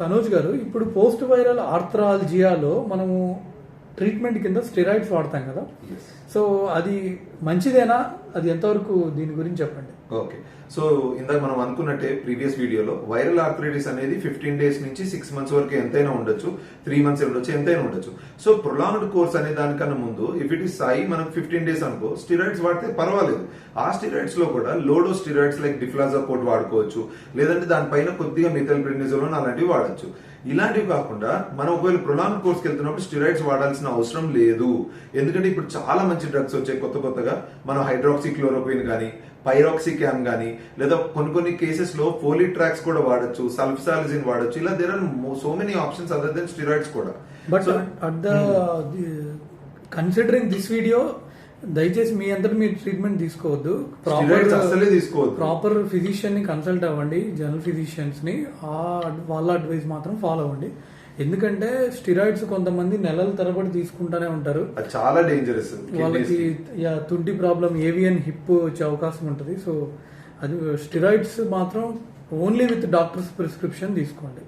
తనోజ్ గారు ఇప్పుడు post viral ఆర్థరాలజియాలో మనము ట్రీట్మెంట్ కింద స్టెరాయిడ్స్ వాడతాం కదా. సో అది మంచిదేనా? అది ఎంతవరకు దీని గురించి చెప్పండి. ఓకే. సో ఇందాక మనం అనుకున్నట్టే ప్రీవియస్ వీడియోలో వైరల్ ఆర్థరైటిస్ అనేది ఫిఫ్టీన్ డేస్ నుంచి సిక్స్ మంత్స్ వరకు ఎంతైనా ఉండొచ్చు త్రీ మంత్స్ ఉండొచ్చు ఎంతైనా ఉండొచ్చు. సో ప్రొలాంగ్డ్ కోర్స్ అనే దానికన్నా ముందు ఇఫ్ ఇట్ ఇస్ సాయి మనకు ఫిఫ్టీన్ డేస్ అనుకో స్టిరాయిడ్స్ వాడితే పర్వాలేదు. ఆ స్టిరాయిడ్స్లో కూడా low dose steroids like deflazacort వాడుకోవచ్చు లేదంటే దానిపైన కొద్దిగా మిథల్ ప్రెడ్నిజోలోన్ అలాంటివి వాడచ్చు. ఇలాంటివి కాకుండా మనం ఒకవేళ ప్రొలాంగ్ కోర్స్కి వెళ్తున్నప్పుడు స్టిరాయిడ్స్ వాడాల్సిన అవసరం లేదు. ఎందుకంటే ఇప్పుడు చాలా మంచి డ్రగ్స్ వచ్చాయి కొత్త కొత్తగా. మనం హైడ్రాక్సీ క్లోరోక్విన్ కానీ పైరాక్సీ క్యాన్ కానీ లేదా కొన్ని కొన్ని కేసెస్లో ఫోలీ ట్రాక్స్ కూడా వాడచ్చు సల్ఫ్సాలజిన్ వాడచ్చు ఇలా there are so many options other than steroids కూడా. But at the considering this video దయచేసి మీ అంతటి మీరు ట్రీట్మెంట్ తీసుకోవద్దు. Steroids అస్సలే తీసుకోవద్దు. ప్రాపర్ ఫిజిషియన్ని కన్సల్ట్ అవ్వండి జనరల్ ఫిజిషియన్స్ని. ఆ వాళ్ళ అడ్వైస్ మాత్రం ఫాలో అవ్వండి. ఎందుకంటే స్టిరాయిడ్స్ కొంతమంది నెలల తరబడి తీసుకుంటానే ఉంటారు. చాలా డేంజరస్ వాళ్ళకి తుంటి ప్రాబ్లం ఏవియన్ హిప్ వచ్చే అవకాశం ఉంటుంది. సో అది స్టిరాయిడ్స్ మాత్రం ఓన్లీ విత్ డాక్టర్స్ ప్రిస్క్రిప్షన్ తీసుకోండి.